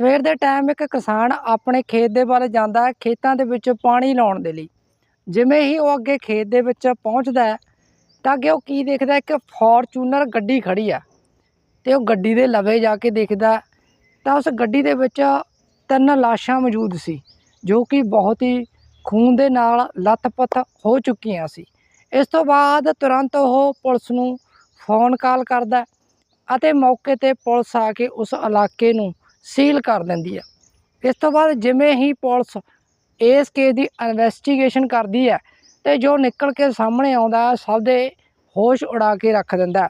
ਸਵੇਰ ਦੇ ਟਾਈਮ ਇੱਕ ਕਿਸਾਨ ਆਪਣੇ ਖੇਤ ਦੇ ਵੱਲ ਜਾਂਦਾ ਹੈ ਖੇਤਾਂ ਦੇ ਵਿੱਚ ਪਾਣੀ ਲਾਉਣ ਦੇ ਲਈ। ਜਿਵੇਂ ਹੀ ਉਹ ਅੱਗੇ ਖੇਤ ਦੇ ਵਿੱਚ ਪਹੁੰਚਦਾ ਹੈ, ਤਾਂ ਅੱਗੇ ਉਹ ਕੀ ਦੇਖਦਾ ਇੱਕ ਫੋਰਚੂਨਰ ਗੱਡੀ ਖੜੀ ਆ ਤੇ ਉਹ ਗੱਡੀ ਦੇ ਲਵੇ ਜਾ ਕੇ ਦੇਖਦਾ ਤਾਂ ਉਸ ਗੱਡੀ ਦੇ ਵਿੱਚ ਤਿੰਨ ਲਾਸ਼ਾਂ ਮੌਜੂਦ ਸੀ, ਜੋ ਕਿ ਬਹੁਤ ਹੀ ਖੂਨ ਦੇ ਨਾਲ ਲੱਥਪੱਥ ਹੋ ਚੁੱਕੀਆਂ ਸੀ। ਇਸ ਤੋਂ ਬਾਅਦ ਤੁਰੰਤ ਉਹ ਪੁਲਿਸ ਨੂੰ ਫੋਨ ਕਾਲ ਕਰਦਾ ਅਤੇ ਮੌਕੇ ਤੇ ਪੁਲਿਸ ਆ ਕੇ ਉਸ ਇਲਾਕੇ ਨੂੰ ਸੀਲ ਕਰ ਦਿੰਦੀ ਹੈ ਇਸ ਤੋਂ ਬਾਅਦ ਜਿਵੇਂ ਹੀ ਪੁਲਿਸ ਇਸ ਕੇਸ ਦੀ ਇਨਵੈਸਟੀਗੇਸ਼ਨ ਕਰਦੀ ਹੈ ਤੇ ਜੋ ਨਿਕਲ ਕੇ ਸਾਹਮਣੇ ਆਉਂਦਾ, ਸਭ ਦੇ ਹੋਸ਼ ਉਡਾ ਕੇ ਰੱਖ ਦਿੰਦਾ।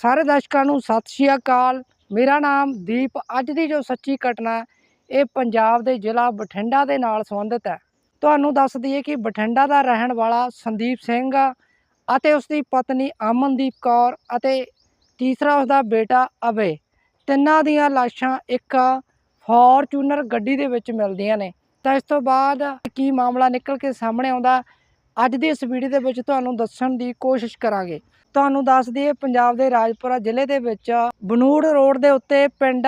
ਸਾਰੇ ਦਰਸ਼ਕਾਂ ਨੂੰ ਸਤਿ ਸ਼੍ਰੀ ਅਕਾਲ। ਮੇਰਾ ਨਾਮ ਦੀਪ। ਅੱਜ ਦੀ ਜੋ ਸੱਚੀ ਘਟਨਾ, ਇਹ ਪੰਜਾਬ ਦੇ ਜ਼ਿਲ੍ਹਾ ਬਠਿੰਡਾ ਦੇ ਨਾਲ ਸੰਬੰਧਿਤ ਹੈ। ਤੁਹਾਨੂੰ ਦੱਸ ਦਈਏ ਕਿ ਬਠਿੰਡਾ ਦਾ ਰਹਿਣ ਵਾਲਾ ਸੰਦੀਪ ਸਿੰਘ ਅਤੇ ਉਸ ਦੀ ਪਤਨੀ ਅਮਨਦੀਪ ਕੌਰ ਅਤੇ ਤੀਸਰਾ ਉਸ ਦਾ ਬੇਟਾ ਅਵੇ ਤਿੰਨਾਂ ਦੀਆਂ ਲਾਸ਼ਾਂ ਇੱਕ ਫੋਰਚੂਨਰ ਗੱਡੀ ਦੇ ਵਿੱਚ ਮਿਲਦੀਆਂ ਨੇ। ਤਾਂ ਇਸ ਤੋਂ ਬਾਅਦ ਕੀ ਮਾਮਲਾ ਨਿਕਲ ਕੇ ਸਾਹਮਣੇ ਆਉਂਦਾ, ਅੱਜ ਦੀ ਇਸ ਵੀਡੀਓ ਦੇ ਵਿੱਚ ਤੁਹਾਨੂੰ ਦੱਸਣ ਦੀ ਕੋਸ਼ਿਸ਼ ਕਰਾਂਗੇ। ਤੁਹਾਨੂੰ ਦੱਸ ਦਈਏ, ਪੰਜਾਬ ਦੇ ਰਾਜਪੁਰਾ ਜ਼ਿਲ੍ਹੇ ਦੇ ਵਿੱਚ ਬਨੂੜ ਰੋਡ ਦੇ ਉੱਤੇ ਪਿੰਡ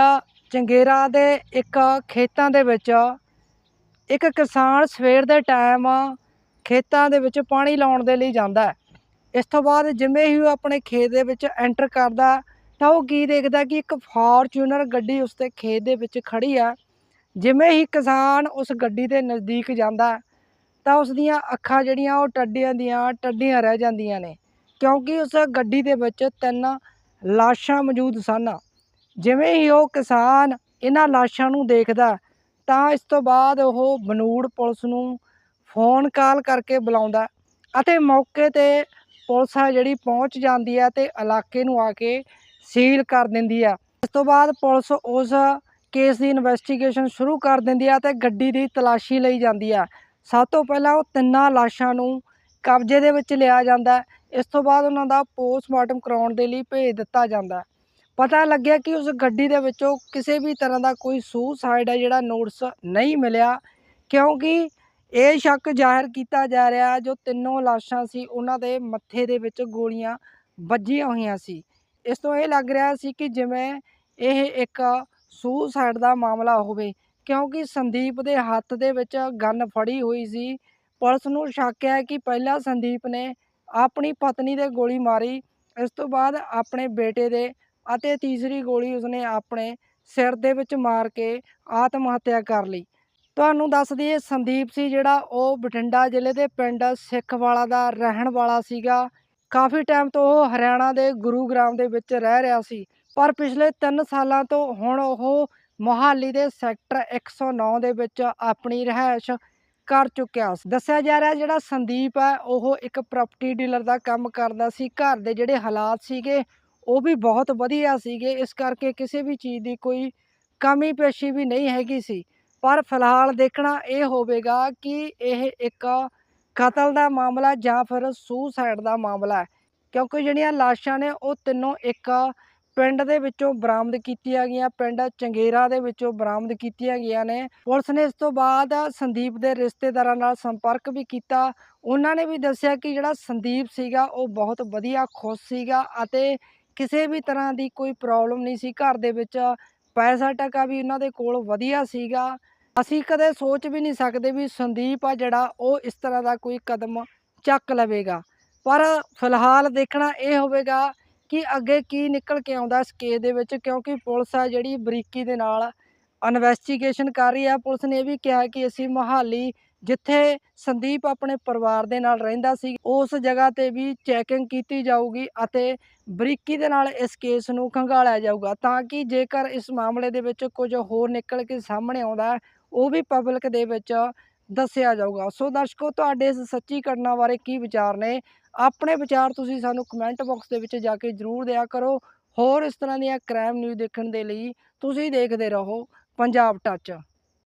ਚੰਗੇਰਾ ਦੇ ਇੱਕ ਖੇਤਾਂ ਦੇ ਵਿੱਚ ਇੱਕ ਕਿਸਾਨ ਸਵੇਰ ਦੇ ਟਾਈਮ ਖੇਤਾਂ ਦੇ ਵਿੱਚ ਪਾਣੀ ਲਾਉਣ ਦੇ ਲਈ ਜਾਂਦਾ ਇਸ ਤੋਂ ਬਾਅਦ ਜਿਵੇਂ ਹੀ ਉਹ ਆਪਣੇ ਖੇਤ ਦੇ ਵਿੱਚ ਐਂਟਰ ਕਰਦਾ ਤਾਂ ਉਹ ਕੀ ਦੇਖਦਾ ਕਿ ਇੱਕ ਫੋਰਚੂਨਰ ਗੱਡੀ ਉਸ ਦੇ ਖੇਤ ਦੇ ਵਿੱਚ ਖੜੀ ਆ। ਜਿਵੇਂ ਹੀ ਕਿਸਾਨ ਉਸ ਗੱਡੀ ਦੇ ਨਜ਼ਦੀਕ ਜਾਂਦਾ, ਤਾਂ ਉਸ ਦੀਆਂ ਅੱਖਾਂ ਜਿਹੜੀਆਂ ਉਹ ਟੱਡੀਆਂ ਦੀਆਂ ਟੱਡੀਆਂ ਰਹਿ ਜਾਂਦੀਆਂ ਨੇ, ਕਿਉਂਕਿ ਉਸ ਗੱਡੀ ਦੇ ਵਿੱਚ ਤਿੰਨ ਲਾਸ਼ਾਂ ਮੌਜੂਦ ਸਨ। ਜਿਵੇਂ ਹੀ ਉਹ ਕਿਸਾਨ ਇਹਨਾਂ ਲਾਸ਼ਾਂ ਨੂੰ ਦੇਖਦਾ, ਤਾਂ ਇਸ ਤੋਂ ਬਾਅਦ ਉਹ ਬਨੂੜ ਪੁਲਿਸ ਨੂੰ ਫੋਨ ਕਾਲ ਕਰਕੇ ਬੁਲਾਉਂਦਾ ਅਤੇ ਮੌਕੇ ਤੇ ਪੁਲਿਸ ਆ ਜਿਹੜੀ ਪਹੁੰਚ ਜਾਂਦੀ ਹੈ ਤੇ ਇਲਾਕੇ ਨੂੰ ਆ ਕੇ ਸੀਲ ਕਰ ਦਿੰਦੀ ਆ। ਇਸ ਤੋਂ ਬਾਅਦ ਪੁਲਿਸ ਉਸ ਕੇਸ ਦੀ ਇਨਵੈਸਟੀਗੇਸ਼ਨ ਸ਼ੁਰੂ ਕਰ ਦਿੰਦੀ ਆ ਤੇ ਗੱਡੀ ਦੀ ਤਲਾਸ਼ੀ ਲਈ ਜਾਂਦੀ ਆ। ਸਭ ਤੋਂ ਪਹਿਲਾਂ ਉਹ ਤਿੰਨਾਂ ਲਾਸ਼ਾਂ ਨੂੰ ਕਬਜ਼ੇ ਦੇ ਵਿੱਚ ਲਿਆ ਜਾਂਦਾ ਇਸ ਤੋਂ ਬਾਅਦ ਉਹਨਾਂ ਦਾ ਪੋਸਟਮਾਰਟਮ ਕਰਾਉਣ ਦੇ ਲਈ ਭੇਜ ਦਿੱਤਾ ਜਾਂਦਾ ਪਤਾ ਲੱਗਿਆ ਕਿ ਉਸ ਗੱਡੀ ਦੇ ਵਿੱਚੋਂ ਕਿਸੇ ਵੀ ਤਰ੍ਹਾਂ ਦਾ ਕੋਈ ਸੁਸਾਈਡ ਹੈ ਜਿਹੜਾ ਨੋਟਸ ਨਹੀਂ ਮਿਲਿਆ, ਕਿਉਂਕਿ ਇਹ ਸ਼ੱਕ ਜ਼ਾਹਿਰ ਕੀਤਾ ਜਾ ਰਿਹਾ ਜੋ ਤਿੰਨੋਂ ਲਾਸ਼ਾਂ ਸੀ, ਉਹਨਾਂ ਦੇ ਮੱਥੇ ਦੇ ਵਿੱਚ ਗੋਲੀਆਂ ਵੱਜੀਆਂ ਹੋਈਆਂ ਸੀ। ਇਸ ਤੋਂ ਇਹ ਲੱਗ ਰਿਹਾ ਸੀ ਕਿ ਜਿਵੇਂ ਇਹ ਇੱਕ ਸੂਸਾਈਡ ਦਾ ਮਾਮਲਾ ਹੋਵੇ, ਕਿਉਂਕਿ ਸੰਦੀਪ ਦੇ ਹੱਥ ਦੇ ਵਿੱਚ ਗਨ ਫੜੀ ਹੋਈ ਸੀ। ਪੁਲਿਸ ਨੂੰ ਸ਼ੱਕ ਹੈ ਕਿ ਪਹਿਲਾਂ ਸੰਦੀਪ ਨੇ ਆਪਣੀ ਪਤਨੀ ਦੇ ਗੋਲੀ ਮਾਰੀ, ਇਸ ਤੋਂ ਬਾਅਦ ਆਪਣੇ ਬੇਟੇ ਦੇ ਅਤੇ ਤੀਸਰੀ ਗੋਲੀ ਉਸਨੇ ਆਪਣੇ ਸਿਰ ਦੇ ਵਿੱਚ ਮਾਰ ਕੇ ਆਤਮ ਹੱਤਿਆ ਕਰ ਲਈ। ਤੁਹਾਨੂੰ ਦੱਸ ਦਈਏ, ਸੰਦੀਪ ਸੀ ਜਿਹੜਾ ਉਹ ਬਠਿੰਡਾ ਜ਼ਿਲ੍ਹੇ ਦੇ ਪਿੰਡ ਸਿੱਖਵਾਲਾ ਦਾ ਰਹਿਣ ਵਾਲਾ ਸੀਗਾ। ਕਾਫੀ ਟਾਈਮ ਤੋਂ ਉਹ ਹਰਿਆਣਾ ਦੇ ਗੁਰੂਗ੍ਰਾਮ ਦੇ ਵਿੱਚ ਰਹਿ ਰਿਹਾ ਸੀ, ਪਰ ਪਿਛਲੇ 3 ਸਾਲਾਂ ਤੋਂ ਹੁਣ ਉਹ ਮੋਹਾਲੀ ਦੇ ਸੈਕਟਰ 109 ਦੇ ਵਿੱਚ ਆਪਣੀ ਰਿਹਾਇਸ਼ ਕਰ ਚੁੱਕਿਆ ਸੀ, ਦੱਸਿਆ ਜਾ ਰਿਹਾ ਜਿਹੜਾ ਸੰਦੀਪ ਹੈ, ਉਹ ਇੱਕ ਪ੍ਰਾਪਰਟੀ ਡੀਲਰ ਦਾ ਕੰਮ ਕਰਦਾ ਸੀ, ਘਰ ਦੇ ਜਿਹੜੇ ਹਾਲਾਤ ਸੀਗੇ ਉਹ ਵੀ ਬਹੁਤ ਵਧੀਆ ਸੀਗੇ, ਇਸ ਕਰਕੇ ਕਿਸੇ ਵੀ ਚੀਜ਼ ਦੀ ਕੋਈ ਕਮੀ ਪੇਸ਼ੀ ਵੀ ਨਹੀਂ ਹੈਗੀ ਸੀ, ਪਰ ਫਿਲਹਾਲ ਦੇਖਣਾ ਇਹ ਹੋਵੇਗਾ ਕਿ ਇਹ ਇੱਕ ਕਤਲ ਦਾ ਮਾਮਲਾ ਜਾਂ ਫਿਰ ਸੂਸਾਈਡ ਦਾ ਮਾਮਲਾ ਕਿਉਂਕਿ ਜਿਹੜੀਆਂ ਲਾਸ਼ਾਂ ਨੇ ਉਹ ਤਿੰਨੋਂ ਇੱਕ ਪਿੰਡ ਦੇ ਵਿੱਚੋਂ ਬਰਾਮਦ ਕੀਤੀਆਂ ਗਈਆਂ, ਪਿੰਡ ਚੰਗੇਰਾ ਦੇ ਵਿੱਚੋਂ ਬਰਾਮਦ ਕੀਤੀਆਂ ਗਈਆਂ ਨੇ। ਪੁਲਿਸ ਨੇ ਇਸ ਤੋਂ ਬਾਅਦ ਸੰਦੀਪ ਦੇ ਰਿਸ਼ਤੇਦਾਰਾਂ ਨਾਲ ਸੰਪਰਕ ਵੀ ਕੀਤਾ। ਉਹਨਾਂ ਨੇ ਵੀ ਦੱਸਿਆ ਕਿ ਜਿਹੜਾ ਸੰਦੀਪ ਸੀਗਾ, ਉਹ ਬਹੁਤ ਵਧੀਆ, ਖੁਸ਼ ਸੀਗਾ ਅਤੇ ਕਿਸੇ ਵੀ ਤਰ੍ਹਾਂ ਦੀ ਕੋਈ ਪ੍ਰੋਬਲਮ ਨਹੀਂ ਸੀ। ਘਰ ਦੇ ਵਿੱਚ ਪੈਸਾ ਟਕਾ ਵੀ ਉਹਨਾਂ ਦੇ ਕੋਲ ਵਧੀਆ ਸੀਗਾ। ਅਸੀਂ ਕਦੇ ਸੋਚ ਵੀ ਨਹੀਂ ਸਕਦੇ ਵੀ ਸੰਦੀਪ ਆ ਜਿਹੜਾ ਉਹ ਇਸ ਤਰ੍ਹਾਂ ਦਾ ਕੋਈ ਕਦਮ ਚੱਕ ਲਵੇਗਾ। ਪਰ ਫਿਲਹਾਲ ਦੇਖਣਾ ਇਹ ਹੋਵੇਗਾ ਕਿ ਅੱਗੇ ਕੀ ਨਿਕਲ ਕੇ ਆਉਂਦਾ ਇਸ ਕੇਸ ਦੇ ਵਿੱਚ, ਕਿਉਂਕਿ ਪੁਲਿਸ ਆ ਜਿਹੜੀ ਬਰੀਕੀ ਦੇ ਨਾਲ ਇਨਵੈਸਟੀਗੇਸ਼ਨ ਕਰ ਰਹੀ ਹੈ ਪੁਲਿਸ ਨੇ ਇਹ ਵੀ ਕਿਹਾ ਕਿ ਅਸੀਂ ਮੋਹਾਲੀ ਜਿੱਥੇ ਸੰਦੀਪ ਆਪਣੇ ਪਰਿਵਾਰ ਦੇ ਨਾਲ ਰਹਿੰਦਾ ਸੀ, ਉਸ ਜਗ੍ਹਾ ਤੇ ਵੀ ਚੈਕਿੰਗ ਕੀਤੀ ਜਾਊਗੀ ਅਤੇ ਬਰੀਕੀ ਦੇ ਨਾਲ ਇਸ ਕੇਸ ਨੂੰ ਖੰਗਾਲਿਆ ਜਾਊਗਾ, ਤਾਂ ਕਿ ਜੇਕਰ ਇਸ ਮਾਮਲੇ ਦੇ ਵਿੱਚ ਕੁਝ ਹੋਰ ਨਿਕਲ ਕੇ ਸਾਹਮਣੇ ਆਉਂਦਾ ਉਹ ਵੀ ਪਬਲਿਕ ਦੇ ਵਿੱਚ ਦੱਸਿਆ ਜਾਊਗਾ। ਸੋ ਦਰਸ਼ਕੋ, ਤੁਹਾਡੇ ਇਸ ਸੱਚੀ ਘਟਨਾ ਬਾਰੇ ਕੀ ਵਿਚਾਰ ਨੇ? ਆਪਣੇ ਵਿਚਾਰ ਤੁਸੀਂ ਸਾਨੂੰ ਕਮੈਂਟ ਬਾਕਸ ਦੇ ਵਿੱਚ ਜਾ ਕੇ ਜ਼ਰੂਰ ਦਿਆ ਕਰੋ। ਹੋਰ ਇਸ ਤਰ੍ਹਾਂ ਦੀਆਂ ਕ੍ਰਾਈਮ ਨਿਊਜ਼ ਦੇਖਣ ਦੇ ਲਈ ਤੁਸੀਂ ਦੇਖਦੇ ਰਹੋ ਪੰਜਾਬ ਟੱਚ